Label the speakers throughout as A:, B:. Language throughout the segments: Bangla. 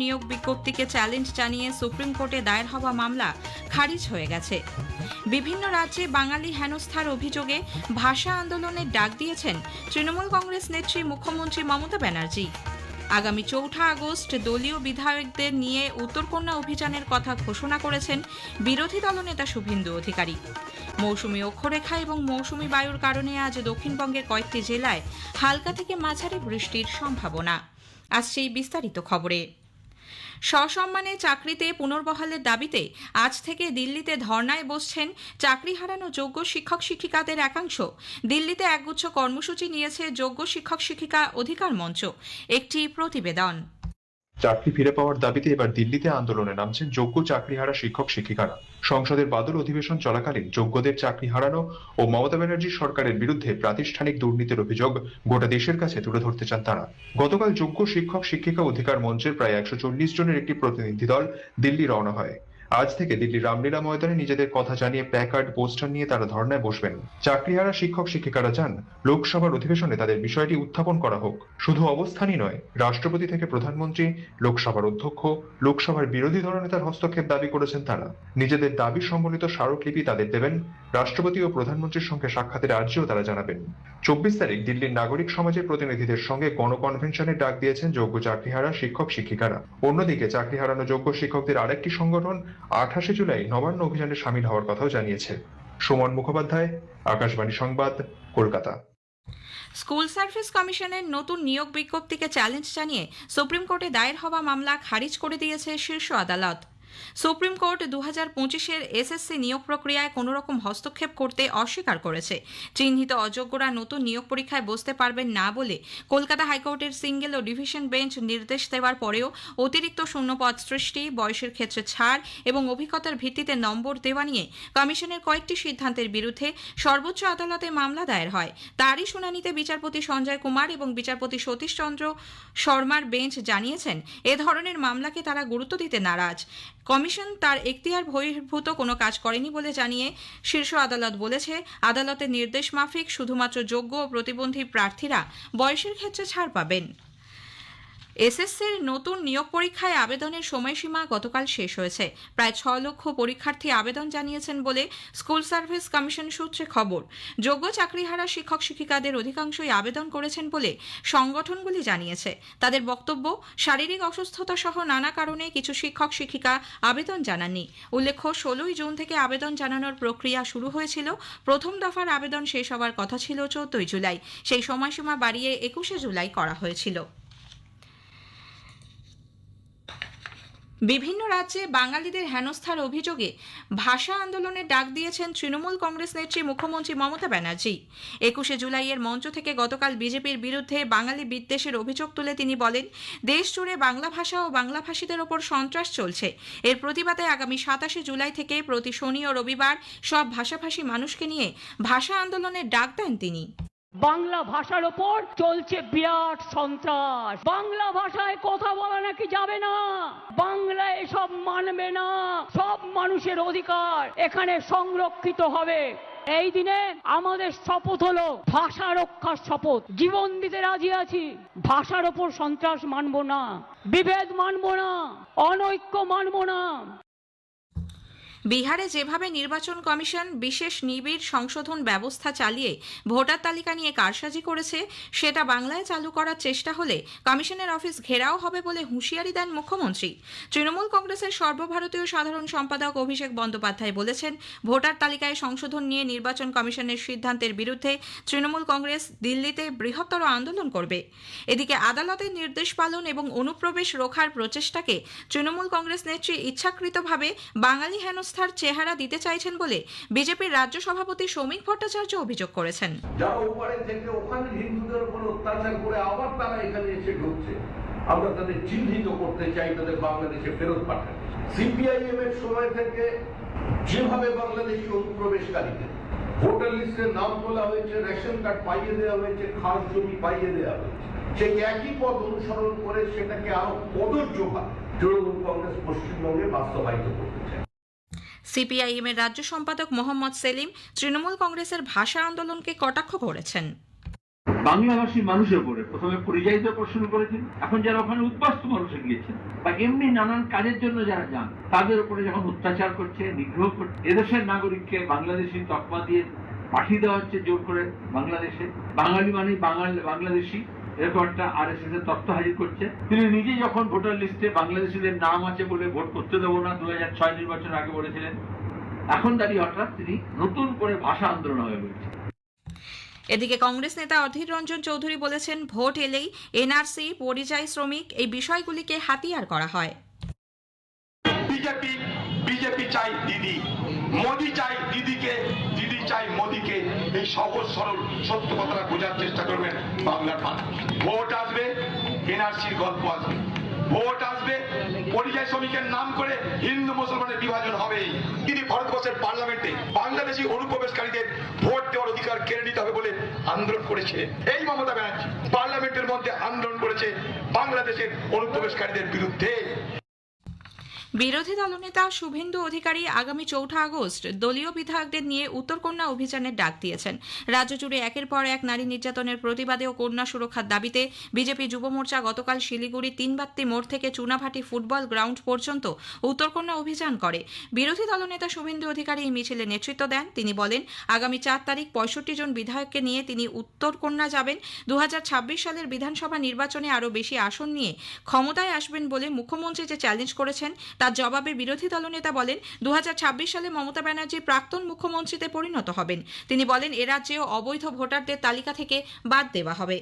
A: নিয়োগ বিজ্ঞপ্তিকে চ্যালেঞ্জ জানিয়ে সুপ্রিম কোর্টে দায়ের হওয়া মামলা খারিজ হয়ে গেছে বিভিন্ন রাজ্যে বাঙালি হেনস্থার অভিযোগে ভাষা আন্দোলনের ডাক দিয়েছেন তৃণমূল কংগ্রেস নেত্রী মুখ্যমন্ত্রী মমতা ব্যানার্জি আগামী চৌঠা আগস্ট দলীয় বিধায়কদের নিয়ে উত্তরকন্যা অভিযানের কথা ঘোষণা করেছেন বিরোধী দলনেতা শুভেন্দু অধিকারী মৌসুমি অক্ষরেখা এবং মৌসুমি বায়ুর কারণে আজ দক্ষিণবঙ্গের কয়েকটি জেলায় হালকা থেকে মাঝারি বৃষ্টির সম্ভাবনা আসছে এই বিস্তারিত খবরে সসম্মানে চাকরিতে পুনর্বহালের দাবিতে আজ থেকে দিল্লিতে ধর্নায় বসছেন চাকরি হারানো যোগ্য শিক্ষক শিক্ষিকাদের একাংশ দিল্লিতে একগুচ্ছ কর্মসূচি নিয়েছে যোগ্য শিক্ষক শিক্ষিকা অধিকার মঞ্চ একটি প্রতিবেদন
B: চাকরি ফিরে পাওয়ার দাবিতে এবার দিল্লিতে আন্দোলনে নামছেন যোগ্য চাকরি হারা শিক্ষক শিক্ষিকারা সংসদের বাদল অধিবেশন চলাকালীন যোগ্যদের চাকরি হারানো ও মমতা ব্যানার্জি সরকারের বিরুদ্ধে প্রাতিষ্ঠানিক দুর্নীতির অভিযোগ গোটা দেশের কাছে তুলে ধরতে চান তারা গতকাল যোগ্য শিক্ষক শিক্ষিকা অধিকার মঞ্চের প্রায় একশো জনের একটি প্রতিনিধি দল দিল্লি রওনা হয় আজ থেকে দিল্লির রামলীলা ময়দানে নিজেদের কথা জানিয়ে প্যাকার্ড পোস্টার নিয়ে তারা ধর্নায় বসবেন চাকরিহারা শিক্ষক শিক্ষিকারা চান লোকসভার অধিবেশনে তাদের বিষয়টি উত্থাপন করা হোক শুধু অবস্থানই নয় রাষ্ট্রপতি থেকে প্রধানমন্ত্রী লোকসভার অধ্যক্ষ লোকসভার বিরোধী তার হস্তক্ষেপ দাবি করেছেন তারা নিজেদের দাবি সম্বলিত স্মারকলিপি তাদের দেবেন রাষ্ট্রপতি ও প্রধানমন্ত্রীর সঙ্গে সাক্ষাতের আর্জিও তারা জানাবেন চব্বিশ তারিখ দিল্লির নাগরিক সমাজের প্রতিনিধিদের সঙ্গে গণকনভেনশনের ডাক দিয়েছেন যোগ্য চাকরিহারা শিক্ষক শিক্ষিকারা অন্যদিকে চাকরি হারানো যোগ্য শিক্ষকদের আরেকটি সংগঠন আঠাশে জুলাই নবান্ন অভিযানে সামিল হওয়ার কথাও জানিয়েছে সুমন মুখোপাধ্যায় আকাশবাণী সংবাদ কলকাতা
A: স্কুল সার্ভিস কমিশনের নতুন নিয়োগ বিজ্ঞপ্তিকে চ্যালেঞ্জ জানিয়ে সুপ্রিম কোর্টে দায়ের হওয়া মামলা খারিজ করে দিয়েছে শীর্ষ আদালত সুপ্রিম কোর্ট দু হাজার পঁচিশের এসএসসি নিয়োগ প্রক্রিয়ায় কোনোরকম হস্তক্ষেপ করতে অস্বীকার করেছে চিহ্নিত অযোগ্যরা নতুন নিয়োগ পরীক্ষায় বসতে পারবেন না বলে কলকাতা হাইকোর্টের সিঙ্গেল ও ডিভিশন বেঞ্চ নির্দেশ দেওয়ার পরেও অতিরিক্ত শূন্যপদ সৃষ্টি বয়সের ক্ষেত্রে ছাড় এবং অভিজ্ঞতার ভিত্তিতে নম্বর দেওয়া নিয়ে কমিশনের কয়েকটি সিদ্ধান্তের বিরুদ্ধে সর্বোচ্চ আদালতে মামলা দায়ের হয় তারই শুনানিতে বিচারপতি সঞ্জয় কুমার এবং বিচারপতি সতীশ চন্দ্র শর্মার বেঞ্চ জানিয়েছেন এ ধরনের মামলাকে তারা গুরুত্ব দিতে নারাজ কমিশন তার এখতিয়ার বহির্ভূত কোনো কাজ করেনি বলে জানিয়ে শীর্ষ আদালত বলেছে আদালতের নির্দেশ মাফিক শুধুমাত্র যোগ্য ও প্রতিবন্ধী প্রার্থীরা বয়সের ক্ষেত্রে ছাড় পাবেন এসএসসির নতুন নিয়োগ পরীক্ষায় আবেদনের সময়সীমা গতকাল শেষ হয়েছে প্রায় ছ লক্ষ পরীক্ষার্থী আবেদন জানিয়েছেন বলে স্কুল সার্ভিস কমিশন সূত্রে খবর যোগ্য চাকরিহারা শিক্ষক শিক্ষিকাদের অধিকাংশই আবেদন করেছেন বলে সংগঠনগুলি জানিয়েছে তাদের বক্তব্য শারীরিক অসুস্থতা সহ নানা কারণে কিছু শিক্ষক শিক্ষিকা আবেদন জানাননি উল্লেখ্য ষোলোই জুন থেকে আবেদন জানানোর প্রক্রিয়া শুরু হয়েছিল প্রথম দফার আবেদন শেষ হওয়ার কথা ছিল চোদ্দই জুলাই সেই সময়সীমা বাড়িয়ে একুশে জুলাই করা হয়েছিল বিভিন্ন রাজ্যে বাঙালিদের হেনস্থার অভিযোগে ভাষা আন্দোলনের ডাক দিয়েছেন তৃণমূল কংগ্রেস নেত্রী মুখ্যমন্ত্রী মমতা ব্যানার্জি একুশে জুলাইয়ের মঞ্চ থেকে গতকাল বিজেপির বিরুদ্ধে বাঙালি বিদ্বেষের অভিযোগ তুলে তিনি বলেন দেশ জুড়ে বাংলা ভাষা ও বাংলাভাষীদের ওপর সন্ত্রাস চলছে এর প্রতিবাদে আগামী সাতাশে জুলাই থেকে প্রতি শনি ও রবিবার সব ভাষাভাষী মানুষকে নিয়ে ভাষা আন্দোলনের ডাক দেন তিনি
C: বাংলা ভাষার ওপর চলছে বিরাট সন্ত্রাস বাংলা ভাষায় কথা বলা নাকি যাবে না বাংলা এসব মানবে না সব মানুষের অধিকার এখানে সংরক্ষিত হবে এই দিনে আমাদের শপথ হলো ভাষা রক্ষার শপথ জীবন দিতে রাজি আছি ভাষার ওপর সন্ত্রাস মানব না বিভেদ মানব না অনৈক্য মানব না
A: বিহারে যেভাবে নির্বাচন কমিশন বিশেষ নিবিড় সংশোধন ব্যবস্থা চালিয়ে ভোটার তালিকা নিয়ে কারসাজি করেছে সেটা বাংলায় চালু করার চেষ্টা হলে কমিশনের অফিস ঘেরাও হবে বলে হুঁশিয়ারি দেন মুখ্যমন্ত্রী তৃণমূল কংগ্রেসের সর্বভারতীয় সাধারণ সম্পাদক অভিষেক বন্দ্যোপাধ্যায় বলেছেন ভোটার তালিকায় সংশোধন নিয়ে নির্বাচন কমিশনের সিদ্ধান্তের বিরুদ্ধে তৃণমূল কংগ্রেস দিল্লিতে বৃহত্তর আন্দোলন করবে এদিকে আদালতের নির্দেশ পালন এবং অনুপ্রবেশ রোখার প্রচেষ্টাকে তৃণমূল কংগ্রেস নেত্রী ইচ্ছাকৃতভাবে বাঙালি হেন সংস্থার চেহারা দিতে চাইছেন বলে বিজেপির রাজ্য সভাপতি সৌমিক ভট্টাচার্য অভিযোগ করেছেন থেকে ওখানে হিন্দুদের উপর অত্যাচার করে আবার তারা এখানে এসে ঢুকছে আমরা তাদের চিহ্নিত করতে চাই তাদের বাংলাদেশে ফেরত সিপিআইএম এর সময় থেকে যেভাবে বাংলাদেশি অনুপ্রবেশকারীদের ভোটার লিস্টে নাম তোলা হয়েছে রেশন কার্ড পাইয়ে দেওয়া হয়েছে খাস জমি পাইয়ে দেওয়া হয়েছে সেই একই পথ অনুসরণ করে সেটাকে আরো কদর্য তৃণমূল কংগ্রেস পশ্চিমবঙ্গে বাস্তবায়িত করতে চায় সিপিআইএম এর রাজ্য সম্পাদক মোহাম্মদ সেলিম তৃণমূল কংগ্রেসের ভাষা আন্দোলনকে কটাক্ষ করেছেন
D: বাংলাভাষী মানুষের উপরে প্রথমে পরিযায়িত প্রশ্ন করেছেন এখন যারা ওখানে উদ্বাস্ত মানুষে গিয়েছেন বা এমনি নানান কাজের জন্য যারা যান তাদের উপরে যখন অত্যাচার করছে নিগ্রহ করছে এদেশের নাগরিককে বাংলাদেশি তকমা দিয়ে পাঠিয়ে দেওয়া হচ্ছে জোর করে বাংলাদেশে বাঙালি মানে বাংলাদেশি এরপরটা আর এস এস এর তথ্য হাজির করছে তিনি নিজে যখন ভোটার লিস্টে বাংলাদেশিদের নাম আছে বলে ভোট করতে দেবো না দু হাজার ছয় নির্বাচন আগে বলেছিলেন এখন দাঁড়িয়ে হঠাৎ তিনি নতুন করে ভাষা আন্দোলন হয়ে বলছে
A: এদিকে কংগ্রেস নেতা অধীর রঞ্জন চৌধুরী বলেছেন ভোট এলেই এনআরসি পরিযায়ী শ্রমিক এই বিষয়গুলিকে হাতিয়ার করা হয় বিজেপি বিজেপি চাই দিদি মোদি চাই দিদিকে দিদি চাই মোদিকে এই সহজ সরল সত্য কথাটা বোঝার চেষ্টা করবেন বাংলার মানুষ ভোট আসবে এনআরসির গল্প আসবে ভোট আসবে পরিযায় শ্রমিকের নাম করে হিন্দু মুসলমানের বিভাজন হবে তিনি ভারতবর্ষের পার্লামেন্টে বাংলাদেশি অনুপ্রবেশকারীদের ভোট দেওয়ার অধিকার কেড়ে নিতে হবে বলে আন্দোলন করেছে এই মমতা ব্যানার্জি পার্লামেন্টের মধ্যে আন্দোলন করেছে বাংলাদেশের অনুপ্রবেশকারীদের বিরুদ্ধে বিরোধী দলনেতা শুভেন্দু অধিকারী আগামী চৌঠা আগস্ট দলীয় বিধায়কদের নিয়ে উত্তরকন্যা অভিযানের ডাক দিয়েছেন রাজ্য জুড়ে একের পর এক নারী নির্যাতনের প্রতিবাদে ও কন্যা সুরক্ষার দাবিতে বিজেপি যুব মোর্চা গতকাল শিলিগুড়ি তিনবাত্তি মোড় থেকে চুনাভাটি ফুটবল গ্রাউন্ড পর্যন্ত উত্তরকন্যা অভিযান করে বিরোধী দলনেতা শুভেন্দু অধিকারী এই মিছিলে নেতৃত্ব দেন তিনি বলেন আগামী চার তারিখ পঁয়ষট্টি জন বিধায়ককে নিয়ে তিনি উত্তরকন্যা যাবেন দু সালের বিধানসভা নির্বাচনে আরও বেশি আসন নিয়ে ক্ষমতায় আসবেন বলে মুখ্যমন্ত্রী যে চ্যালেঞ্জ করেছেন তার জবাবে বিরোধী দলনেতা বলেন দু সালে মমতা ব্যানার্জি প্রাক্তন মুখ্যমন্ত্রীতে পরিণত হবেন তিনি বলেন এরাজ্যেও অবৈধ ভোটারদের তালিকা থেকে বাদ দেওয়া হবে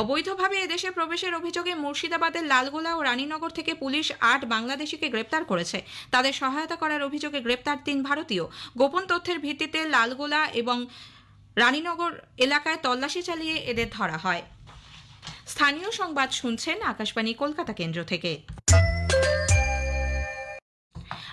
A: অবৈধভাবে এদেশে প্রবেশের অভিযোগে মুর্শিদাবাদের লালগোলা ও রানীনগর থেকে পুলিশ আট বাংলাদেশিকে গ্রেপ্তার করেছে তাদের সহায়তা করার অভিযোগে গ্রেপ্তার তিন ভারতীয় গোপন তথ্যের ভিত্তিতে লালগোলা এবং রানীনগর এলাকায় তল্লাশি চালিয়ে এদের ধরা হয় স্থানীয় সংবাদ শুনছেন আকাশবাণী কলকাতা কেন্দ্র থেকে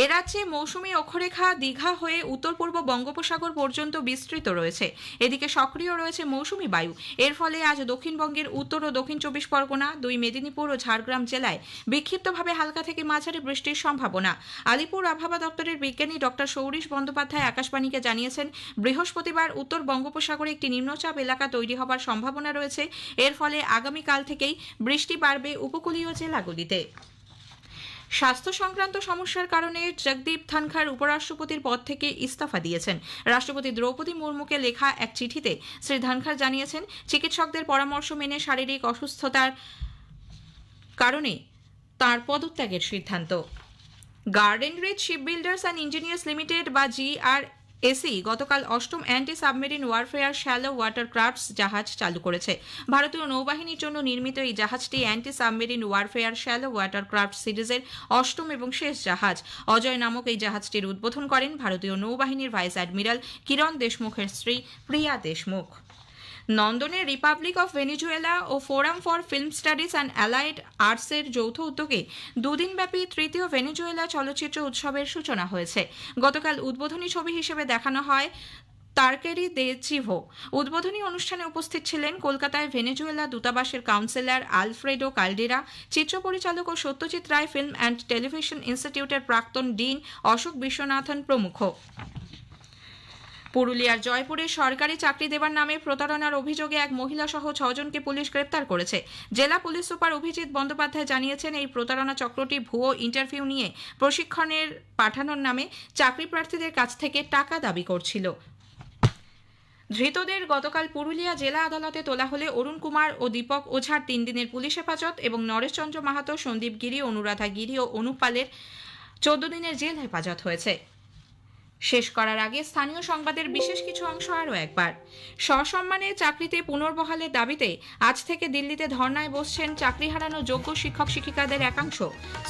A: এ রাজ্যে মৌসুমি অক্ষরেখা দীঘা হয়ে উত্তর পূর্ব বঙ্গোপসাগর পর্যন্ত বিস্তৃত রয়েছে এদিকে সক্রিয় রয়েছে মৌসুমি বায়ু এর ফলে আজ দক্ষিণবঙ্গের উত্তর ও দক্ষিণ চব্বিশ পরগনা দুই মেদিনীপুর ও ঝাড়গ্রাম জেলায় বিক্ষিপ্তভাবে হালকা থেকে মাঝারি বৃষ্টির সম্ভাবনা আলিপুর আবহাওয়া দপ্তরের বিজ্ঞানী ডক্টর সৌরিশ বন্দ্যোপাধ্যায় আকাশবাণীকে জানিয়েছেন বৃহস্পতিবার উত্তর বঙ্গোপসাগরে একটি নিম্নচাপ এলাকা তৈরি হবার সম্ভাবনা রয়েছে এর ফলে আগামীকাল থেকেই বৃষ্টি বাড়বে উপকূলীয় জেলাগুলিতে স্বাস্থ্য সংক্রান্ত সমস্যার কারণে জগদীপ থানখার উপরাষ্ট্রপতির পদ থেকে ইস্তফা দিয়েছেন রাষ্ট্রপতি দ্রৌপদী মুর্মুকে লেখা এক চিঠিতে শ্রী ধানখার জানিয়েছেন চিকিৎসকদের পরামর্শ মেনে শারীরিক অসুস্থতার কারণে তার পদত্যাগের সিদ্ধান্ত Garden Reach Shipbuilders and Engineers Limited বা জিআর এসি গতকাল অষ্টম anti submarine warfare shallow water crafts জাহাজ চালু করেছে ভারতীয় নৌবাহিনীর জন্য নির্মিত এই জাহাজটি anti submarine warfare shallow water craft সিরিজের অষ্টম এবং শেষ জাহাজ অজয় নামক এই জাহাজটির উদ্বোধন করেন ভারতীয় নৌবাহিনীর ভাইস অ্যাডমিরাল কিরণ দেশমুখের স্ত্রী প্রিয়া দেশমুখ নন্দনে রিপাবলিক অফ ভেনিজুয়েলা ও Forum for Film Studies and Allied আর্টসের যৌথ উদ্যোগে দুদিনব্যাপী তৃতীয় ভেনিজুয়েলা চলচ্চিত্র উৎসবের সূচনা হয়েছে গতকাল উদ্বোধনী ছবি হিসেবে দেখানো হয় তার্কেরি দে চিভো উদ্বোধনী অনুষ্ঠানে উপস্থিত ছিলেন কলকাতায় ভেনেজুয়েলা দূতাবাসের কাউন্সিলর আলফ্রেডো কালডেরা চিত্র পরিচালক ও Satyajit Ray Film and Television ইনস্টিটিউটের প্রাক্তন ডিন অশোক বিশ্বনাথন প্রমুখ পুরুলিয়ার জয়পুরে সরকারি চাকরি দেবার নামে প্রতারণার অভিযোগে এক মহিলা সহ ছজনকে পুলিশ গ্রেপ্তার করেছে জেলা পুলিশ সুপার অভিজিৎ বন্দ্যোপাধ্যায় জানিয়েছেন এই প্রতারণা চক্রটি ভুয়ো ইন্টারভিউ নিয়ে প্রশিক্ষণের পাঠানোর নামে চাকরি প্রার্থীদের কাছ থেকে টাকা দাবি করছিল ধৃতদের গতকাল পুরুলিয়া জেলা আদালতে তোলা হলে অরুণ কুমার ও দীপক ওঝার তিন দিনের পুলিশ হেফাজত এবং নরেশচন্দ্র মাহাতো সন্দীপ গিরি অনুরাধা গিরি ও অনুপালের চোদ্দ দিনের জেল হেফাজত হয়েছে শেষ করার আগে স্থানীয় সংবাদের বিশেষ কিছু অংশ আরও একবার সসম্মানে চাকরিতে পুনর্বহালের দাবিতে আজ থেকে দিল্লিতে ধর্নায় বসছেন চাকরি হারানো যোগ্য শিক্ষক শিক্ষিকাদের একাংশ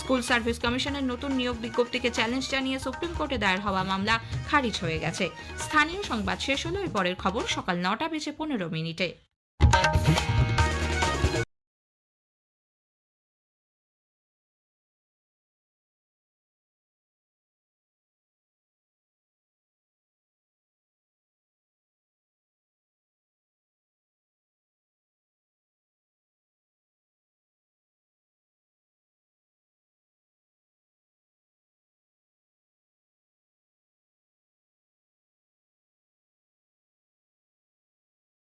A: স্কুল সার্ভিস কমিশনের নতুন নিয়োগ বিজ্ঞপ্তিকে চ্যালেঞ্জ জানিয়ে সুপ্রিম কোর্টে দায়ের হওয়া মামলা খারিজ হয়ে গেছে স্থানীয় সংবাদ শেষ হলো এরপরের পরের খবর সকাল নটা বেজে পনেরো মিনিটে